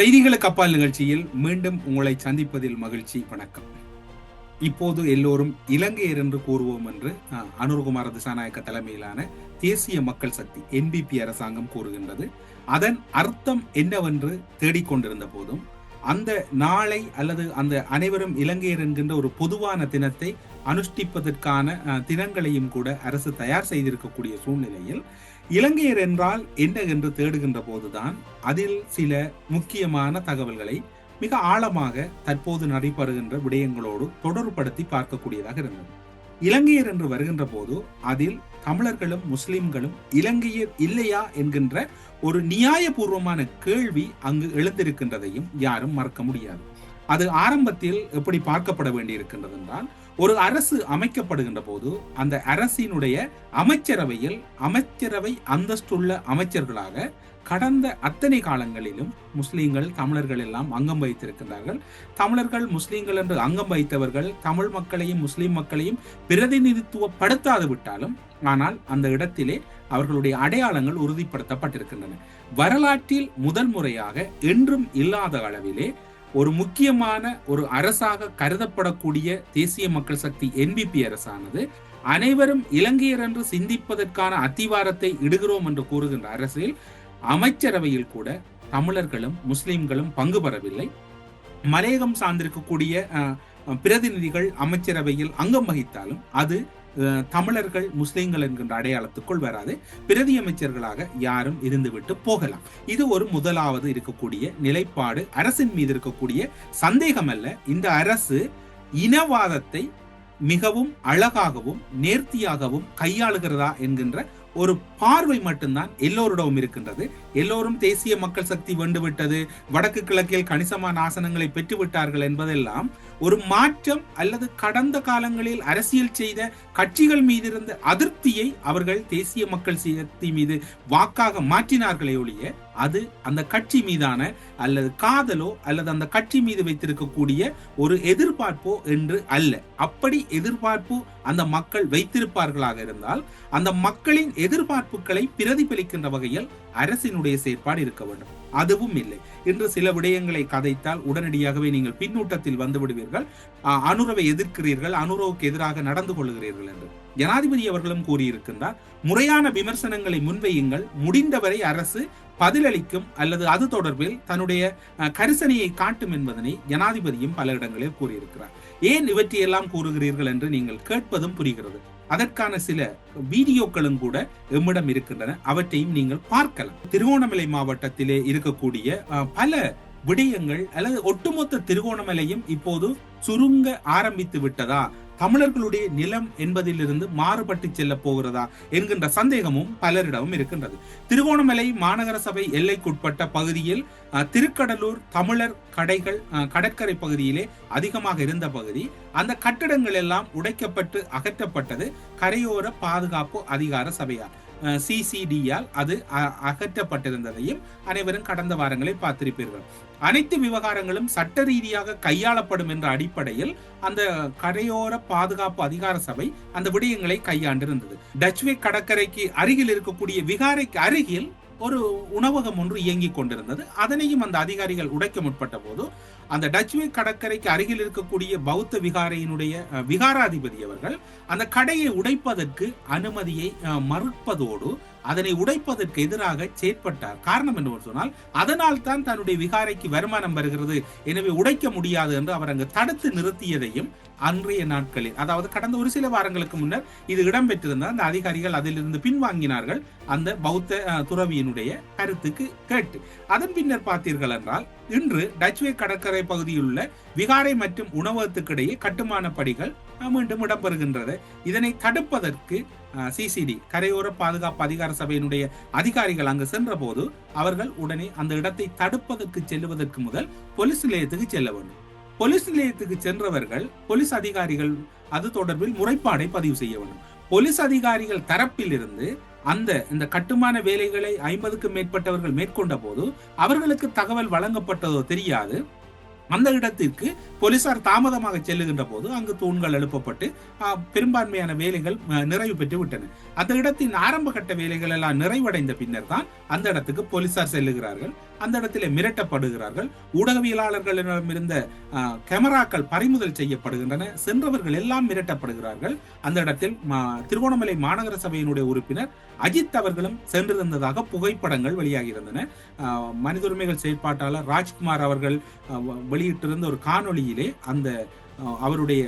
செய்திகளுக்கு அப்பால் நிகழ்ச்சியில் மீண்டும் உங்களை சந்திப்பதில் மகிழ்ச்சி வணக்கம். இப்போது எல்லோரும் இலங்கையர் என்று கூறுவோம் என்று அனுர்குமார திசாநாயக்க தலைமையிலான தேசிய மக்கள் சக்தி என்பிபி அரசாங்கம் கூறுகின்றது. அதன் அர்த்தம் என்னவென்று தேடிக்கொண்டிருந்த போதும் அந்த நாளை அல்லது அந்த அனைவரும் இலங்கையர் என்கின்ற ஒரு பொதுவான தினத்தை அனுஷ்டிப்பதற்கான அஹ், தினங்களையும் கூட அரசு தயார் செய்திருக்கக்கூடிய சூழ்நிலையில் இலங்கையர் என்றால் என்ன என்று தேடுகின்ற போதுதான் அதில் சில முக்கியமான தகவல்களை மிக ஆழமாக தற்போது நடைபெறுகின்ற விடயங்களோடு தொடர்புபடுத்தி பார்க்கக்கூடியதாக இருந்தது. இலங்கையர் என்று வருகின்ற போது அதில் தமிழர்களும் முஸ்லிம்களும் இலங்கையர் இல்லையா என்கின்ற ஒரு நியாயபூர்வமான கேள்வி அங்கு எழுந்திருக்கின்றதையும் யாரும் மறக்க முடியாது. அது ஆரம்பத்தில் எப்படி பார்க்கப்பட வேண்டியிருக்கின்றது என்றால் ஒரு அரசு அமைக்கப்படுகின்ற போது அந்த அரசினுடைய அமைச்சரவையில் அமைச்சரவை அந்தஸ்துள்ள அமைச்சர்களாக கடந்த அத்தனை காலங்களிலும் முஸ்லீம்கள் தமிழர்கள் எல்லாம் அங்கம் வகித்திருக்கின்றார்கள் தமிழர்கள் முஸ்லீம்கள் என்று அங்கம் வகித்தவர்கள் தமிழ் மக்களையும் முஸ்லீம் மக்களையும் பிரதிநிதித்துவப்படுத்தாது விட்டாலும் ஆனால் அந்த இடத்திலே அவர்களுடைய அடையாளங்கள் உறுதிப்படுத்தப்பட்டிருக்கின்றன. வரலாற்றில் முதல் முறையாக என்றும் இல்லாத அளவிலே ஒரு முக்கியமான ஒரு அரசாக கருதப்படக்கூடிய தேசிய மக்கள் சக்தி என்பிபி அரசானது அனைவரும் இலங்கையர் என்று சிந்திப்பதற்கான அத்திவாரத்தை இடுகிறோம் என்று கூறுகின்ற அரசில் அமைச்சரவையில் கூட தமிழர்களும் முஸ்லிம்களும் பங்கு பெறவில்லை. மலையகம் சார்ந்திருக்கக்கூடிய பிரதிநிதிகள் அமைச்சரவையில் அங்கம் வகித்தாலும் அது தமிழர்கள் முஸ்லிம்கள் என்கின்ற அடையாளத்துக்குள் வராது. பிரதி அமைச்சர்களாக யாரும் இருந்துவிட்டு போகலாம். இது ஒரு முதலாவது இருக்கக்கூடிய நிலைப்பாடு. அரசின் மீது இருக்கக்கூடிய சந்தேகம் அல்ல இந்த அரசு இனவாதத்தை மிகவும் அழகாகவும் நேர்த்தியாகவும் கையாளுகிறதா என்கின்ற ஒரு பார்வை மட்டும்தான் எல்லோரிடமும் இருக்கின்றது. எல்லோரும் தேசிய மக்கள் சக்தி வெண்டுவிட்டது வடக்கு கிழக்கில் கணிசமான ஆசனங்களை பெற்றுவிட்டார்கள் என்பதெல்லாம் ஒரு மாற்றம் அல்லது கடந்த காலங்களில் அரசியல் செய்த கட்சிகள் மீது இருந்த அதிருப்தியை அவர்கள் தேசிய மக்கள் சக்தி மீது வாக்காக மாற்றினார்களே ஒழிய அது அந்த கட்சி மீதான அல்லது காதலோ அல்லது அந்த கட்சி மீது வைத்திருக்கக்கூடிய ஒரு எதிர்பார்ப்போ என்று அல்ல. அப்படி எதிர்பார்ப்பு அந்த மக்கள் வைத்திருப்பார்களாக இருந்தால் அந்த மக்களின் எதிர்பார்ப்பு சிறப்புகளை பிரதிபலிக்கின்ற வகையில் அரசினுடைய செயற்பாடு இருக்க வேண்டும். அதுவும் இல்லை. இன்று சில விடயங்களை கதைத்தால் உடனடியாகவே நீங்கள் பின்னூட்டத்தில் வந்து விடுவீர்கள் அனுரவை எதிர்க்கிறீர்கள். அனுரவுக்கு எதிராக நடந்து கொள்கிறீர்கள் என்று. ஜனாதிபதி அவர்களும் கூறியிருக்கின்றார் முறையான விமர்சனங்களை முன்வையுங்கள். முடிந்தவரை அரசு பதிலளிக்கும் அல்லது அது தொடர்பில் தன்னுடைய கரிசனையை காட்டும் என்பதனை ஜனாதிபதியும் பல இடங்களில் கூறியிருக்கிறார். ஏன் இவற்றையெல்லாம் கூறுகிறீர்கள் என்று நீங்கள் கேட்பதும் புரிகிறது. அதற்கான சில வீடியோக்களும் கூட எம்மிடம் இருக்கின்றன. அவற்றையும் நீங்கள் பார்க்கலாம். திருகோணமலை மாவட்டத்திலே இருக்கக்கூடிய பல விடயங்கள் அல்லது ஒட்டுமொத்த திருகோணமலையும் இப்போது சுருங்க ஆரம்பித்து விட்டதா? தமிழர்களுடைய நிலம் என்பதிலிருந்து மாறுபட்டு செல்ல போகிறதா என்கின்ற சந்தேகமும் பலரிடமும் இருக்கின்றது. திருகோணமலை மாநகர சபை எல்லைக்குட்பட்ட பகுதியில் திருக்கடலூர் தமிழர் கடைகள் கடற்கரை பகுதியிலே அதிகமாக இருந்த பகுதி அந்த கட்டிடங்கள் எல்லாம் உடைக்கப்பட்டு அகற்றப்பட்டது கரையோர பாதுகாப்பு அதிகார சபையால். சிசிடியால் அது அகற்றப்பட்டிருந்ததையும் அனைவரும் கடந்த வாரங்களில் பார்த்திருப்பீர்கள். அனைத்து விவகாரங்களும் சட்ட ரீதியாக கையாளப்படும் என்ற அடிப்படையில் அந்த கரையோர பாதுகாப்பு அதிகார சபை அந்த விடயங்களை கையாண்டிருந்தது. டச்வே கடற்கரைக்கு அருகில் இருக்கக்கூடிய விகாரைக்கு அருகில் ஒரு உணவகம் ஒன்று இயங்கிக் கொண்டிருந்தது. அதனையும் அந்த அதிகாரிகள் உடைக்க முற்பட்ட போது அந்த டச்வே கடற்கரைக்கு அருகில் இருக்கக்கூடிய பௌத்த விகாரையினுடைய விகாராதிபதி அவர்கள் அந்த கடையை உடைப்பதற்கு அனுமதியை மறுப்பதோடு அதனை உடைப்பதற்கு எதிராக செயற்பட்டார். காரணம் என்று சொன்னால் அதனால் தான் தன்னுடைய விகாரைக்கு வருமானம் வருகிறது. எனவே உடைக்க முடியாது என்று அவர் அங்கு தடுத்து நிறுத்தியதையும் அன்றைய நாட்களில் அதாவது கடந்த ஒரு சில வாரங்களுக்கு முன்னர் இது இடம்பெற்றிருந்த அந்த அதிகாரிகள் அதிலிருந்து பின்வாங்கினார்கள் அந்த பௌத்த துறவியினுடைய கருத்துக்கு கேட்டு. அதன் பின்னர் பார்த்தீர்கள் என்றால் இன்று டச்வே கடற்கரை கடற்கரை பகுதியிலுள்ள விகாரை மற்றும் உணவகத்துக்கிடையே கட்டுமான படிகள் மீண்டும் இடம்பெறுகின்றது. இதனை தடுப்பதற்கு சிசிடி கரையோர பாதுகாப்பு அதிகார சபையினுடைய அதிகாரிகள் அங்கு சென்றபோது அவர்கள் உடனே அந்த இடத்தை தடுப்பதற்கு செல்லுவதற்கு முதல் போலீஸ் நிலையத்துக்கு செல்ல வேண்டும். போலீஸ் நிலையத்துக்கு சென்றவர்கள் போலீஸ் அதிகாரிகள் அது தொடர்பில் முறைப்பாடை பதிவு செய்ய வேண்டும். போலீஸ் அதிகாரிகள் தரப்பில் இருந்து அந்த இந்த கட்டுமான வேலைகளை ஐம்பதுக்கும் மேற்பட்டவர்கள் மேற்கொண்ட போது அவர்களுக்கு தகவல் வழங்கப்பட்டதோ தெரியாது. அந்த இடத்திற்கு போலீசார் தாமதமாக செல்லுகின்ற போது அங்கு தூண்கள் எழுப்பப்பட்டு பெரும்பான்மையான வேலைகள் நிறைவு பெற்று விட்டன. அந்த இடத்தின் ஆரம்ப கட்ட வேலைகள் எல்லாம் நிறைவடைந்த பின்னர் தான் அந்த இடத்துக்கு போலீசார் செல்லுகிறார்கள். அந்த இடத்திலே மிரட்டப்படுகிறார்கள். ஊடகவியலாளர்களிடமிருந்த கேமராக்கள் பறிமுதல் செய்யப்படுகின்றன. சென்றவர்கள் எல்லாம் மிரட்டப்படுகிறார்கள். அந்த இடத்தில் மா- திருகோணமலை மாநகர சபையினுடைய உறுப்பினர் அஜித் அவர்களும் சென்றிருந்ததாக புகைப்படங்கள் வெளியாகியிருந்தன. மனித உரிமைகள் செயற்பாட்டாளர் ராஜ்குமார் அவர்கள் வெளியிட்டிருந்த ஒரு காணொளியிலே அந்த அவருடைய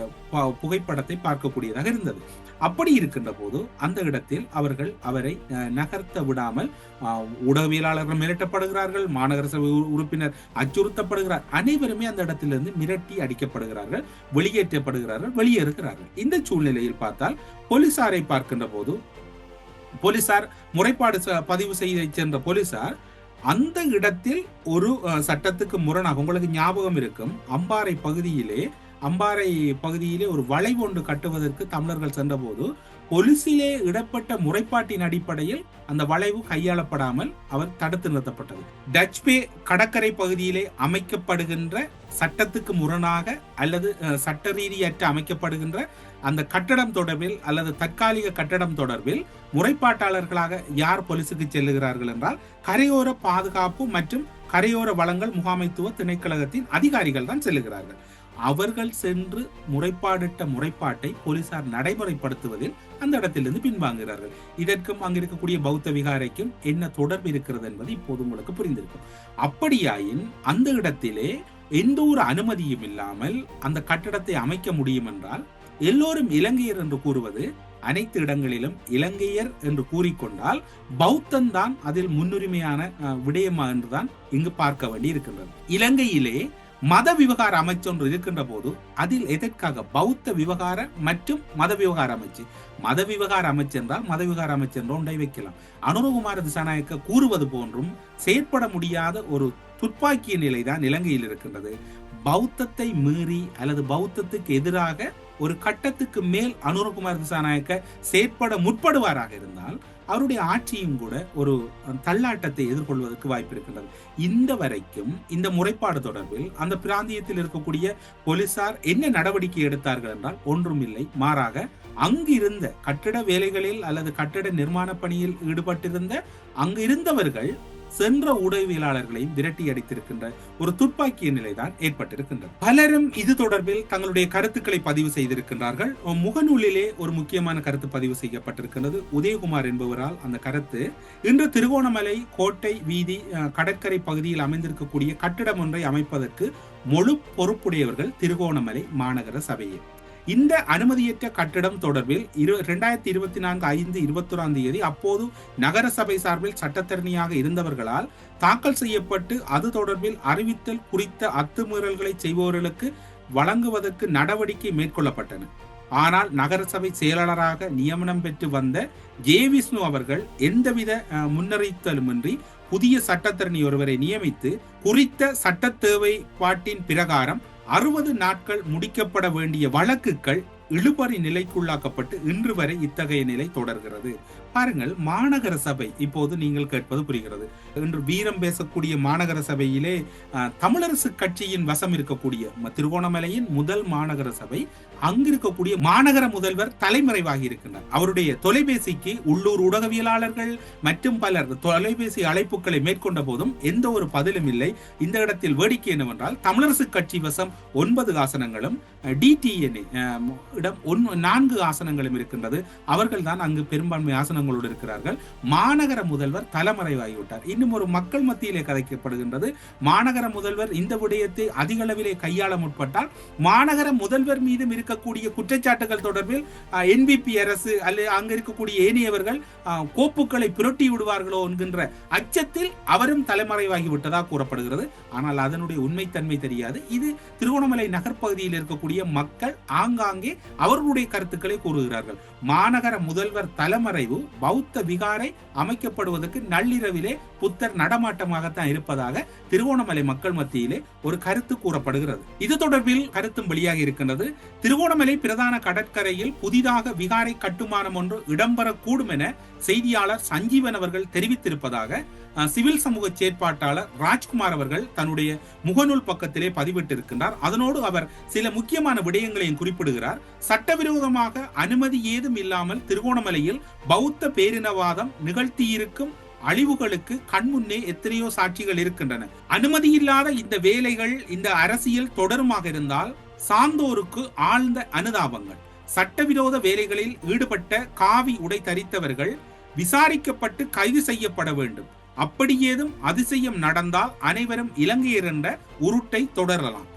புகைப்படத்தை பார்க்கக்கூடியதாக இருந்தது. அப்படி இருக்கின்ற போது அந்த இடத்தில் அவர்கள் அவரை நகர்த்த விடாமல் ஆஹ், ஊடகவியலாளர்கள் மிரட்டப்படுகிறார்கள் மாநகர சபை உறுப்பினர் அச்சுறுத்தப்படுகிறார். அனைவருமே அந்த இடத்திலிருந்து மிரட்டி அடிக்கப்படுகிறார்கள் வெளியேற்றப்படுகிறார்கள் வெளியேறுகிறார்கள். இந்த சூழ்நிலையில் பார்த்தால் போலீசாரை பார்க்கின்ற போது போலீசார் முறைப்பாடு ச- பதிவு செய்ய சென்ற போலீசார் அந்த இடத்தில் ஒரு அஹ், சட்டத்துக்கு முரணாக உங்களுக்கு ஞாபகம் இருக்கும் அம்பாறை பகுதியிலே அம்பாறை பகுதியிலே ஒரு வளைவு ஒன்று கட்டுவதற்கு தமிழர்கள் சென்றபோது பொலிசிலே இடப்பட்ட முறைப்பாட்டின் அடிப்படையில் அந்த வளைவு கையாளப்படாமல் அவர் தடுத்து நிறுத்தப்பட்டது. டச் பே கடற்கரை பகுதியிலே அமைக்கப்படுகின்ற சட்டத்துக்கு முரணாக அல்லது சட்ட ரீதியற்ற அமைக்கப்படுகின்ற அந்த கட்டடம் தொடர்பில் அல்லது தற்காலிக கட்டடம் தொடர்பில் முறைப்பாட்டாளர்களாக யார் பொலிசுக்கு செல்லுகிறார்கள் என்றால் கரையோர பாதுகாப்பு மற்றும் கரையோர வளங்கள் முகாமைத்துவ திணைக்கழகத்தின் அதிகாரிகள் தான் செல்லுகிறார்கள். அவர்கள் சென்று முறைப்பாடிட்ட முறைப்பாட்டை போலீசார் நடைமுறைப்படுத்துவதில் அந்த இடத்திலிருந்து பின்வாங்குகிறார்கள். இதற்கும் அங்கு இருக்கக்கூடிய பௌத்த விகாரைக்கும் என்ன தொடர்பு இருக்கிறது என்பது இப்போது உங்களுக்கு புரிந்திருக்கும். அப்படியாயின் அந்த இடத்திலே எந்த ஒரு அனுமதியும் இல்லாமல் அந்த கட்டடத்தை அமைக்க முடியும் என்றால் எல்லோரும் இலங்கையர் என்று கூறுவது அனைத்து இடங்களிலும் இலங்கையர் என்று கூறிக்கொண்டால் பௌத்தன் தான் அதில் முன்னுரிமையான விடயமா என்றுதான் இங்கு பார்க்க வேண்டி இருக்கின்றது இலங்கையிலே மத விவகார அமைச்சு ஒன்று இருக்கின்ற போது அதில் எதற்காக பௌத்த விவகார மற்றும் மத விவகார அமைச்சு? மத விவகார அமைச்சு என்றால் மத விவகார அமைச்சு என்ற ஒன்றை வைக்கலாம். அனுரகுமார திசாநாயக்க கூறுவது போன்றும் செயற்பட முடியாத ஒரு துப்பாக்கிய நிலைதான் இலங்கையில் இருக்கின்றது. பௌத்தத்தை மீறி அல்லது பௌத்தத்துக்கு எதிராக ஒரு கட்டத்துக்கு மேல் அனுரகுமார் திசாநாயக்க செயற்பட முற்படுவாராக இருந்தால் அவருடைய ஆட்சியும் கூட ஒரு தள்ளாட்டத்தை எதிர்கொள்வதற்கு வாய்ப்பு இருக்கின்றது. இந்த வரைக்கும் இந்த முறைப்பாடு தொடர்பில் அந்த பிராந்தியத்தில் இருக்கக்கூடிய போலீசார் என்ன நடவடிக்கை எடுத்தார்கள் என்றால் ஒன்றும் இல்லை. மாறாக அங்கிருந்த கட்டிட வேலைகளில் அல்லது கட்டிட நிர்மாண பணியில் ஈடுபட்டிருந்த அங்கிருந்தவர்கள் சென்ற ஊடகவியலாளர்களையும் விரட்டி அடித்திருக்கின்ற ஒரு துப்பாக்கிய நிலைதான் ஏற்பட்டிருக்கின்றது. பலரும் இது தொடர்பில் தங்களுடைய கருத்துக்களை பதிவு செய்திருக்கின்றார்கள். முகநூலிலே ஒரு முக்கியமான கருத்து பதிவு செய்யப்பட்டிருக்கின்றது. உதயகுமார் என்பவரால் அந்த கருத்து இன்று திருகோணமலை கோட்டை வீதி கடற்கரை பகுதியில் அமைந்திருக்கக்கூடிய கட்டிடம் ஒன்றை அமைப்பதற்கு முழு பொறுப்புடையவர்கள் திருகோணமலை மாநகர சபையில் இந்த அனுமதியற்ற கட்டிடம் தொடர்பில் இரு இரண்டாயிரத்தி இருபத்தி நான்கு ஐந்து இருபத்தொராம் தேதி அப்போது நகரசபை சார்பில் சட்டத்தரணியாக இருந்தவர்களால் தாக்கல் செய்யப்பட்டு அது தொடர்பில் அறிவித்தல் குறித்த அத்துமீறல்களை செய்பவர்களுக்கு வழங்குவதற்கு நடவடிக்கை மேற்கொள்ளப்பட்டன. ஆனால் நகரசபை செயலாளராக நியமனம் பெற்று வந்த ஜே விஷ்ணு அவர்கள் எந்தவித அஹ், புதிய சட்டத்தரணி ஒருவரை நியமித்து குறித்த சட்ட தேவைப்பாட்டின் பிரகாரம் அறுபது நாட்கள் முடிக்கப்பட வேண்டிய வழக்குகள் இழுபறி நிலைக்குள்ளாக்கப்பட்டு இன்று வரை இத்தகைய நிலை தொடர்கிறது. பாருங்கள் மாநகர சபை இப்போது நீங்கள் கேட்பது புரிகிறது. இன்று வீரம் பேசக்கூடிய மாநகர சபையிலே தமிழரசு கட்சியின் வசம் இருக்கக்கூடிய திருகோணமலையின் முதல் மாநகர சபை அங்கிருக்கக்கூடிய மாநகர முதல்வர் தலைமறைவாகி இருக்கின்றார். அவருடைய தொலைபேசிக்கு உள்ளூர் ஊடகவியலாளர்கள் மற்றும் பலர் தொலைபேசி அழைப்புகளை மேற்கொண்ட போதும் எந்த ஒரு பதிலும் இல்லை. இந்த இடத்தில் வேடிக்கை என்னவென்றால் தமிழரசு கட்சி வசம் ஒன்பது ஆசனங்களும் டிடிஎன்ஏ இடம் ஒன்- நான்கு ஆசனங்களும் இருக்கின்றது. அவர்கள் தான் அங்கு பெரும்பான்மை ஆசனங்களோடு இருக்கிறார்கள். மாநகர முதல்வர் தலைமறைவாகிவிட்டார். இன்னும் ஒரு மக்கள் மத்தியிலே கதைக்கப்படுகின்றது. மாநகர முதல்வர் இந்த விடயத்தை அதிக அளவிலே கையாள முற்பட்டால் மாநகர முதல்வர் மீதும் இருக்கக்கூடிய குற்றச்சாட்டுகள் தொடர்பில் என்பிபி அரசு அல்லது அங்க இருக்கக்கூடிய ஏனையவர்கள் கோப்புகளை புரட்டி விடுவார்களோ என்கின்ற அச்சத்தில் அவரும் தலைமறைவாகி விட்டதாக கூறப்படுகிறது. ஆனால் அதனுடைய உண்மைத்தன்மை தெரியாது. இது திருவண்ணாமலை நகர்ப்பகுதியில் இருக்கக்கூடிய மக்கள் ஆங்காங்கே அவர்களுடைய கருத்துக்களை கூறுகிறார்கள். மாநகர முதல்வர் தலைமறைவு பௌத்த விகாரை அமைக்கப்படுவதற்கு நள்ளிரவிலே புத்தர் நடமாட்டமாகத்தான் இருப்பதாக திருவோணமலை மக்கள் மத்தியிலே ஒரு கருத்து கூறப்படுகிறது. இது தொடர்பில் கருத்தும் வெளியாக இருக்கின்றது. திருவோணமலை பிரதான கடற்கரையில் புதிதாக விகாரை கட்டுமானம் ஒன்று இடம்பெறக்கூடும் என செய்தியாளர் சஞ்சீவன் அவர்கள் தெரிவித்திருப்பதாக சிவில் சமூக செயற்பாட்டாளர் ராஜ்குமார் அவர்கள் தன்னுடைய முகநூல் பக்கத்திலே பதிவிட்டிருக்கின்றார். அதனோடு அவர் சில முக்கியமான விடயங்களையும் குறிப்பிடுகிறார். சட்டவிரோதமாக அனுமதி ஏதும் இல்லாமல் திருகோணமலையில் பௌத்த பேரினவாதம் நிகழ்த்தியிருக்கும் அழிவுகளுக்கு கண்முன்னே எத்தனையோ சாட்சிகள் இருக்கின்றன. அனுமதி இல்லாத இந்த வேலைகள் இந்த அரசியல் தொடருமாக இருந்தால் சார்ந்தோருக்கு ஆழ்ந்த அனுதாபங்கள். சட்டவிரோத வேலைகளில் ஈடுபட்ட காவி உடை தரித்தவர்கள் விசாரிக்கப்பட்டு கைது செய்யப்பட வேண்டும். அப்படி ஏதும் அதிசயம் நடந்தால் அனைவரும் இலங்கையர் என்ற உருட்டை தொடரலாம்.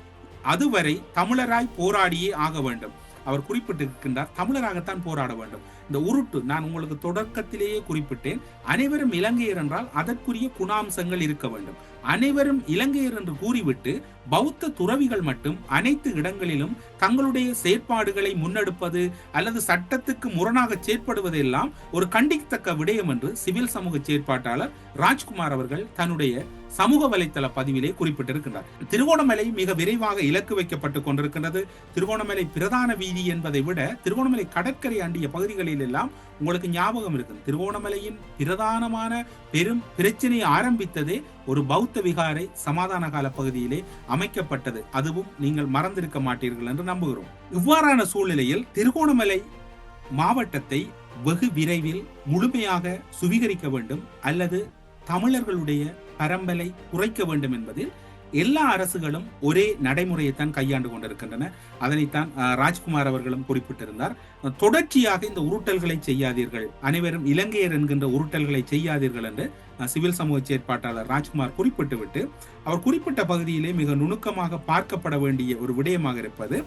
அதுவரை தமிழராய் போராடியே ஆக வேண்டும். அவர் குறிப்பிட்டிருக்கின்றார் தமிழராகத்தான் போராட வேண்டும். இந்த உருட்டு நான் உங்களுக்கு தொடக்கத்திலேயே குறிப்பிட்டேன். அனைவரும் இலங்கையர் என்றால் அதற்குரிய குணாம்சங்கள் இருக்க வேண்டும். அனைவரும் இலங்கையர் என்று கூறிவிட்டு பௌத்த துறவிகள் மட்டும் அனைத்து இடங்களிலும் தங்களுடைய செயற்பாடுகளை முன்னெடுப்பது அல்லது சட்டத்துக்கு முரணாக செயற்படுவதெல்லாம் ஒரு கண்டிக்கத்தக்க விடயம் என்று சிவில் சமூக செயற்பாட்டாளர் ராஜ்குமார் அவர்கள் தன்னுடைய சமூக வலைத்தள பதிவிலே குறிப்பிட்டிருக்கின்றார். திருவோணமலை மிக விரைவாக இலக்கு வைக்கப்பட்டுக் கொண்டிருக்கின்றது. திருவோணமலை பிரதான வீதி என்பதை விட திருவோணமலை கடற்கரை அண்டிய பகுதிகளில் எல்லாம் உங்களுக்கு ஞாபகம் இருக்கு திருவோணமலையின் பிரதானமான பெரும் பிரச்சனையை ஆரம்பித்ததே ஒரு பௌத்த விகாரை சமாதான கால பகுதியிலே அமைக்கப்பட்டது. அதுவும் நீங்கள் மறந்திருக்க மாட்டீர்கள் என்று நம்புகிறோம். இவ்வாறான சூழ்நிலையில் திருகோணமலை மாவட்டத்தை வெகு விரைவில் முழுமையாக சுவீகரிக்க வேண்டும் அல்லது தமிழர்களுடைய பரம்பலை குறைக்க வேண்டும் என்பதில் எல்லா அரசுகளும் ஒரே நடைமுறையைத்தான் கையாண்டு கொண்டிருக்கின்றன. அதனைத்தான் ராஜ்குமார் அவர்களும் குறிப்பிட்டிருந்தார். தொடர்ச்சியாக இந்த உருட்டல்களை செய்யாதீர்கள். அனைவரும் இலங்கையர் என்கின்ற உருட்டல்களை செய்யாதீர்கள் என்று சிவில் சமூக செயற்பாட்டாளர் ராஜ்குமார் குறிப்பிட்டுவிட்டு அவர் குறிப்பிட்ட பகுதியிலே மிக நுணுக்கமாக பார்க்கப்பட வேண்டிய ஒரு விடயமாக இருப்பது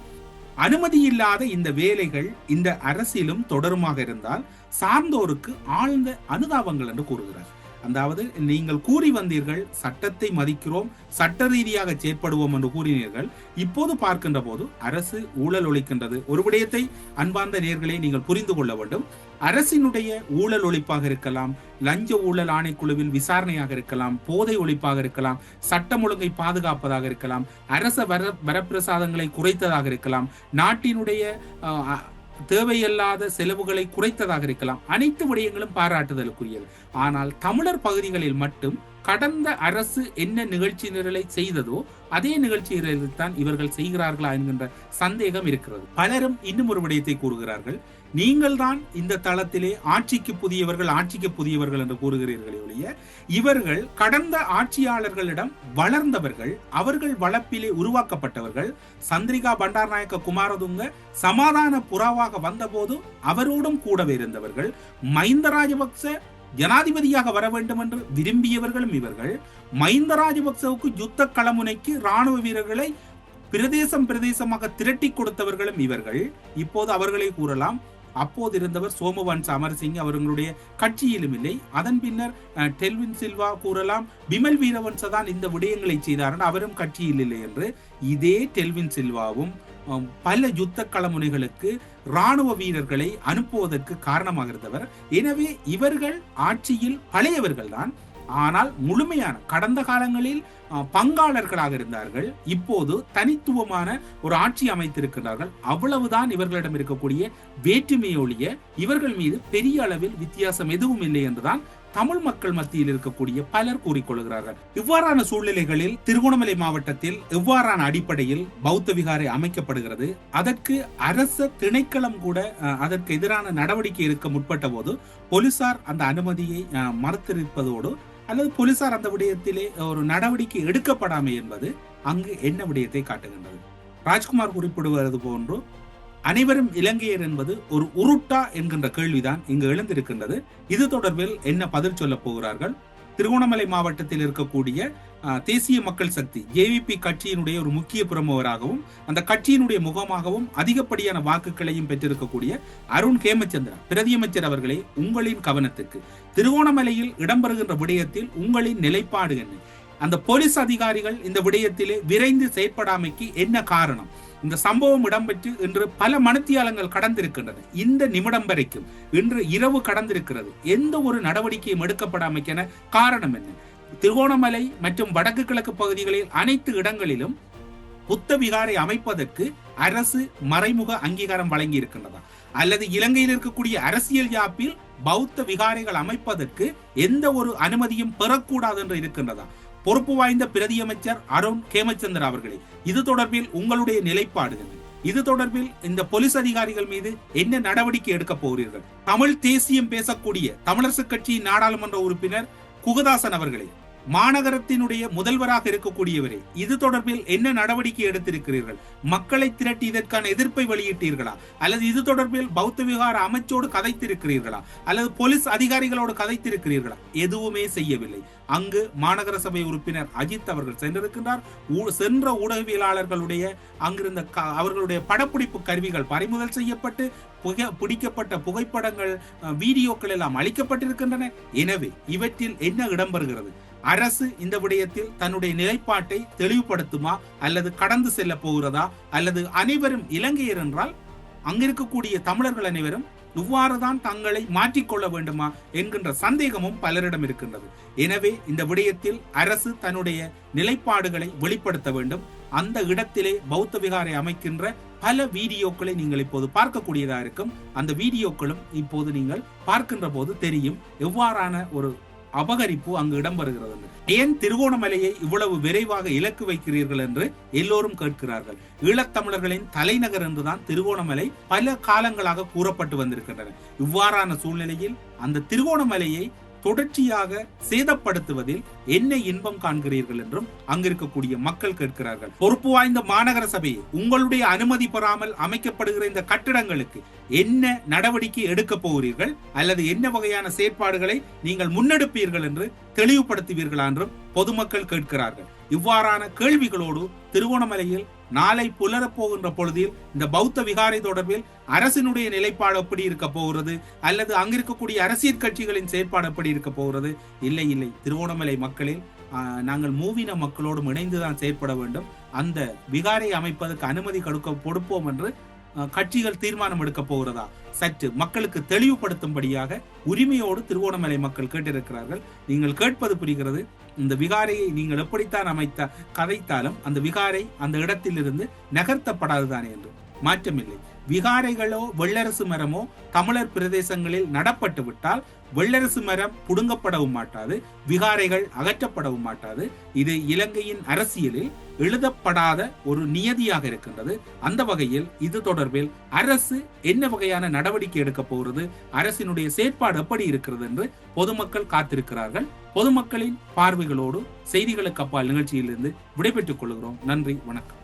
அனுமதி இல்லாத இந்த வேலைகள் இந்த அரசிலும் தொடருமாக இருந்தால் சார்ந்தோருக்கு ஆழ்ந்த அனுதாபங்கள் என்று கூறுகிறார். அதாவது நீங்கள் கூறி வந்தீர்கள் சட்டத்தை மதிக்கிறோம் சட்ட ரீதியாக செயற்படுவோம் என்று கூறினீர்கள். இப்போது பார்க்கின்ற போது அரசு ஊழல் ஒழிக்கின்றது. ஒரு விடயத்தை அன்பார்ந்த நேர்களை நீங்கள் புரிந்து கொள்ள வேண்டும். அரசினுடைய ஊழல் ஒழிப்பாக இருக்கலாம் லஞ்ச ஊழல் ஆணைக்குழுவில் விசாரணையாக இருக்கலாம் போதை ஒழிப்பாக இருக்கலாம் சட்டம் ஒழுங்கை பாதுகாப்பதாக இருக்கலாம் அரச வர வரப்பிரசாதங்களை குறைத்ததாக இருக்கலாம் நாட்டினுடைய அஹ், தேவையில்லாத செலவுகளை குறைத்ததாக இருக்கலாம். அனைத்து விடயங்களும் பாராட்டுதலுக்குரியது. ஆனால் தமிழர் பகுதிகளில் மட்டும் கடந்த அரசு என்ன நிகழ்ச்சி நிரலை செய்ததோ அதே நிகழ்ச்சி தான் இவர்கள் செய்கிறார்களா என்கின்ற சந்தேகம் இருக்கிறது. பலரும் இன்னும் ஒரு விடயத்தை கூறுகிறார்கள். நீங்கள் தான் இந்த தளத்திலே ஆட்சிக்கு புதியவர்கள் ஆட்சிக்கு புதியவர்கள் என்று கூறுகிறீர்களே ஒழிய இவர்கள் கடந்த ஆட்சியாளர்களிடம் வளர்ந்தவர்கள் அவர்கள் வளப்பிலே உருவாக்கப்பட்டவர்கள் சந்திரிகா பண்டாரநாயக்க குமாரதுங்க சமாதான புறாவாக வந்தபோது அவரோடும் கூடவே இருந்தவர்கள் மஹிந்த ராஜபக்ச ஜனாதிபதியாக வர வேண்டும் என்று விரும்பியவர்களும் இவர்கள் மஹிந்த ராஜபக்சவுக்கு யுத்த களமுனைக்கு ராணுவ வீரர்களை பிரதேசம் பிரதேசமாக திரட்டி கொடுத்தவர்களும் இவர்கள். இப்போது அவர்களை கூறலாம் அப்போது இருந்தவர் சோமவன் அமர்சிங் அவர்களுடைய கட்சியிலும் இல்லை. அதன் பின்னர் அஹ், டெல்வின் சில்வா கூறலாம் பிமல் வீரவன்ச தான் இந்த விடயங்களை செய்தார் அவரும் கட்சியில் இல்லை என்று. இதே டெல்வின் சில்வாவும் பல யுத்த களமுனைகளுக்கு ராணுவ வீரர்களை அனுப்புவதற்கு காரணமாக இருந்தவர் எனவே இவர்கள் ஆட்சியில் பழையவர்கள் தான் ஆனால் முழுமையான கடந்த காலங்களில் பங்காளர்களாக இருந்தார்கள். இப்போது தனித்துவமான ஒரு ஆட்சி அமைத்திருக்கிறார்கள் அவ்வளவுதான் இவர்களிடம் இருக்கக்கூடிய வேற்றுமை ஒழிய இவர்கள் மீது பெரிய அளவில் வித்தியாசம் எதுவும் இல்லை என்றுதான் தமிழ் மக்கள் மத்தியில் இருக்கக்கூடிய பலர் கூறிக்கொள்கிறார்கள். இவ்வாறான சூழ்நிலைகளில் திருகோணமலை மாவட்டத்தில் எவ்வாறான அடிப்படையில் பௌத்த விகாரை அமைக்கப்படுகிறது. அதற்கு அரச திணைக்களம் கூட அதற்கு எதிரான நடவடிக்கை எடுக்க முற்பட்ட போது போலீசார் அந்த அனுமதியை மறுத்திருப்பதோடு அல்லது போலீசார் அந்த விடயத்திலே ஒரு நடவடிக்கை எடுக்கப்படாமை என்பது அங்கு என்ன விடயத்தை காட்டுகின்றது. ராஜ்குமார் குறிப்பிடுவது போன்று அனைவரும் இலங்கையர் என்பது ஒரு உருட்டா என்கின்ற கேள்விதான் இங்கு எழுந்திருக்கின்றது. இது தொடர்பில் என்ன பதில் சொல்ல போகிறார்கள்? திருகோணமலை மாவட்டத்தில் இருக்கக்கூடிய தேசிய மக்கள் சக்தி ஜேவிபி கட்சியினுடைய ஒரு முக்கிய பிரமுகராகவும் அந்த கட்சியினுடைய முகமாகவும் அதிகப்படியான வாக்குகளையும் பெற்றிருக்கக்கூடிய அருண் ஹேமச்சந்திரா பிரதியமைச்சர் அவர்களே உங்களின் கவனத்துக்கு. திருகோணமலையில் இடம்பெறுகின்ற விடயத்தில் உங்களின் நிலைப்பாடு என்ன? அந்த போலீஸ் அதிகாரிகள் இந்த விடயத்திலே விரைந்து செயற்படாமைக்கு என்ன காரணம்? இந்த சம்பவம் இடம்பெற்று இன்று பல மணித்தியாலங்கள் கடந்திருக்கின்றது. இந்த நிமிடம் வரைக்கும் இன்று இரவு கடந்திருக்கிறது. எந்த ஒரு நடவடிக்கையும் எடுக்கப்படாமைக்கென காரணம் என்ன? திருகோணமலை மற்றும் வடக்கு கிழக்கு பகுதிகளில் அனைத்து இடங்களிலும் புத்த விகாரை அமைப்பதற்கு அரசு மறைமுக அங்கீகாரம் வழங்கி இருக்கின்றதா அல்லது இலங்கையில் இருக்கக்கூடிய அரசியல் யாப்பில் பௌத்த விகாரைகள் அமைப்பதற்கு எந்த ஒரு அனுமதியும் பெறக்கூடாது என்று இருக்கின்றதா? பொறுப்பு வாய்ந்த பிரதியமைச்சர் அருண் கேமச்சந்திரா அவர்களே இது தொடர்பில் உங்களுடைய நிலைப்பாடுகள். இது தொடர்பில் இந்த போலீஸ் அதிகாரிகள் மீது என்ன நடவடிக்கை எடுக்க போகிறீர்கள்? தமிழ் தேசியம் பேசக்கூடிய தமிழரசு கட்சியின் நாடாளுமன்ற உறுப்பினர் குகதாசன் அவர்களே மாநகரத்தினுடைய முதல்வராக இருக்கக்கூடியவரே இது தொடர்பில் என்ன நடவடிக்கை எடுத்திருக்கிறீர்கள்? மக்களை திரட்டி இதற்கான எதிர்ப்பை வெளியிட்டீர்களா? அல்லது இது தொடர்பில் பௌத்த விகார அமைச்சோடு கதைத்திருக்கிறீர்களா? அல்லது போலீஸ் அதிகாரிகளோடு கதைத்திருக்கிறீர்களா? எதுவுமே செய்யவில்லை. அங்கு மாநகர சபை உறுப்பினர் அஜித் அவர்கள் சென்றிருக்கின்றார். ஊ- சென்ற ஊடகவியலாளர்களுடைய அங்கிருந்த க- அவர்களுடைய படப்பிடிப்பு கருவிகள் பறிமுதல் செய்யப்பட்டு புகை பிடிக்கப்பட்ட புகைப்படங்கள் வீடியோக்கள் எல்லாம் அளிக்கப்பட்டிருக்கின்றன. எனவே இவற்றில் என்ன இடம்பெறுகிறது? அரசு இந்த விடயத்தில் தன்னுடைய நிலைப்பாட்டை தெளிவுபடுத்துமா அல்லது கடந்து செல்ல போகிறதா? அல்லது அனைவரும் இலங்கையர் என்றால் அங்கிருக்கக்கூடிய தமிழர்கள் அனைவரும் இவ்வாறுதான் தங்களை மாற்றிக்கொள்ள வேண்டுமா என்கின்ற சந்தேகமும் பலரிடம் இருக்கின்றது. எனவே இந்த விடயத்தில் அரசு தன்னுடைய நிலைப்பாடுகளை வெளிப்படுத்த வேண்டும். அந்த இடத்திலே பௌத்த விகாரை அமைக்கின்ற பல வீடியோக்களை நீங்கள் இப்போது பார்க்கக்கூடியதா இருக்கும். அந்த வீடியோக்களும் இப்போது நீங்கள் பார்க்கின்ற போது தெரியும். எவ்வாறான ஒரு அபகரிப்பு அங்கு இடம்பெறுகிறது ஏன் திருகோணமலையை இவ்வளவு விரைவாக இலக்கு வைக்கிறீர்கள் என்று எல்லோரும் கேட்கிறார்கள். ஈழத்தமிழர்களின் தலைநகர் என்றுதான் திருகோணமலை பல காலங்களாக கூறப்பட்டு வந்திருக்கின்றன. இவ்வாறான சூழ்நிலையில் அந்த திருகோணமலையை தொடர்ச்சியாக சேதப்படுத்துவதில் என்ன இன்பம் காண்கிறீர்கள் என்றும் அங்கிருக்கக்கூடிய மக்கள் கேட்கிறார்கள். பொறுப்பு வாய்ந்த மாநகர சபையை உங்களுடைய அனுமதி பெறாமல் அமைக்கப்படுகிற இந்த கட்டிடங்களுக்கு என்ன நடவடிக்கை எடுக்க போகிறீர்கள்? அல்லது என்ன வகையான செயற்பாடுகளை நீங்கள் முன்னெடுப்பீர்கள் என்று தெளிவுபடுத்துவீர்களா என்றும் பொதுமக்கள் கேட்கிறார்கள். இவ்வாறான கேள்விகளோடு திருவோணமலையில் நாளை புலரப் போகின்ற பொழுதில் இந்த பௌத்த விகாரை தொடர்பில் அரசினுடைய நிலைப்பாடு எப்படி இருக்க போகிறது? அல்லது அங்கிருக்கக்கூடிய அரசியல் கட்சிகளின் செயற்பாடு எப்படி இருக்க போகிறது? இல்லை இல்லை. திருவோணமலை மக்களில் ஆஹ், நாங்கள் மூவின மக்களோடும் இணைந்துதான் செயற்பட வேண்டும். அந்த விகாரை அமைப்பதற்கு அனுமதி கொடுக்க கொடுப்போம் என்று கட்சிகள் தீர்மானம் எடுக்க போகிறதா? சற்று மக்களுக்கு தெளிவுபடுத்தும்படியாக உரிமையோடு திருவோணமலை மக்கள் கேட்டிருக்கிறார்கள். நீங்கள் கேட்பது புரிகிறது. இந்த விகாரையை நீங்கள் எப்படித்தான் அமைத்த கதைத்தாலும் அந்த விகாரை அந்த இடத்திலிருந்து நகர்த்தப்படாதுதானே என்று. மாற்றமில்லை. விகாரைகளோ வெள்ளரசு மரமோ தமிழர் பிரதேசங்களில் நடப்பட்டு விட்டால் வெள்ளரசு மரம் புடுங்கப்படவும் மாட்டாது விகாரைகள் அகற்றப்படவும் மாட்டாது. இது இலங்கையின் அரசியலில் எழுதப்படாத ஒரு நியதியாக இருக்கின்றது. அந்த வகையில் இது தொடர்பில் அரசு என்ன வகையான நடவடிக்கை எடுக்க போகிறது அரசினுடைய செயற்பாடு எப்படி இருக்கிறது என்று பொதுமக்கள் காத்திருக்கிறார்கள். பொதுமக்களின் பார்வைகளோடு செய்திகளுக்கு அப்பால் நிகழ்ச்சியிலிருந்து விடைபெற்றுக் கொள்கிறோம். நன்றி வணக்கம்.